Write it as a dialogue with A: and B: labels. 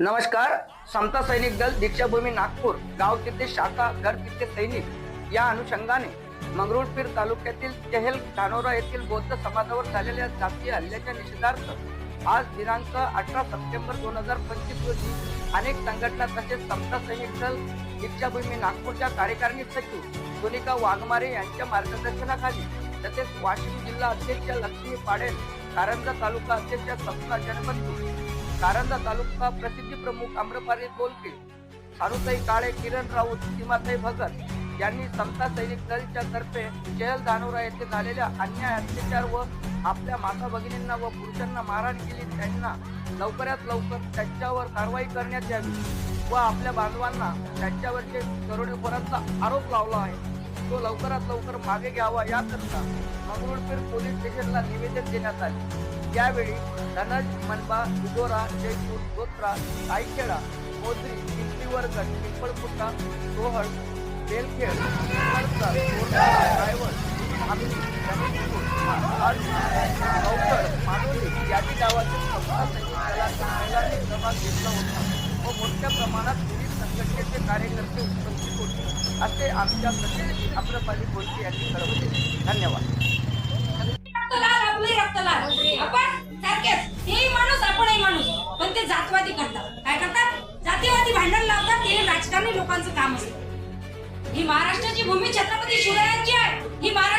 A: नमस्कार समता सैनिक दल दीक्षाभूमी नागपूर गाव तिथे शाखा घर तिथे सैनिक. या अनुषंगाने मंगरुळपीर तालुक्यातील चहेल धानोरा येथील बौद्ध समाजावर झालेल्या जातीय हल्ल्याच्या निषेधार्थ आज दिनांक अठरा सप्टेंबर दोन हजार पंचवीस रोजी अनेक संघटना तसेच समता सैनिक दल दीक्षाभूमी नागपूरच्या कार्यकारिणी सचिव सोनिका वाघमारे यांच्या मार्गदर्शनाखाली तसेच वाशिम जिल्हा अध्यक्ष लक्ष्मी पाडेल कारंजा तालुका अध्यक्ष सप्ता जनबंधू कारंजा तालुका प्रसिद्धी प्रमुख आम्रपाली बोलके सारुताई काळे किरण राऊत सीमाताई भगत यांनी समता सैनिक दलच्या तर्फे जयल धानोरा येथे झालेल्या अन्याय अत्याचार व आपल्या माता भगिनींना व पुरुषांना मारहाण केली. त्यांना लवकरात लवकर त्यांच्यावर कारवाई करण्यात यावी व आपल्या बांधवांना त्यांच्यावरचे दरोडेखोरांचा आरोप लावला आहे. तो लवकरात लवकर मागे घ्यावा याकरता मंगरुळपीर पोलीस स्टेशनला निवेदन देण्यात आले. यावेळी धनज मनबा दुधोरा जयपूर गोत्रा आईखेडा मोजरी पिंपरीवरगड पिंपळपुटा सोहळ बेलखेड रायवड आम्ही जगतपूर, आड, मानोली यादी गावातील सहभाग घेतला होता. व मोठ्या प्रमाणात पोलीस संघटनेचे कार्यकर्ते उपस्थित होते. असे आमच्या प्रतिनिधी आम्रपाली बोलके यांनी कळवले धन्यवाद.
B: रक्त लाल आपले रक्त लाल आपण माणूस आपणही माणूस. पण ते जातवादी करतात. काय करतात? जातीवादी भांडण लावतात. हे राजकारणी लोकांचं काम असतं. ही महाराष्ट्राची भूमी छत्रपती शिवरायांची आहे. ही महाराष्ट्राची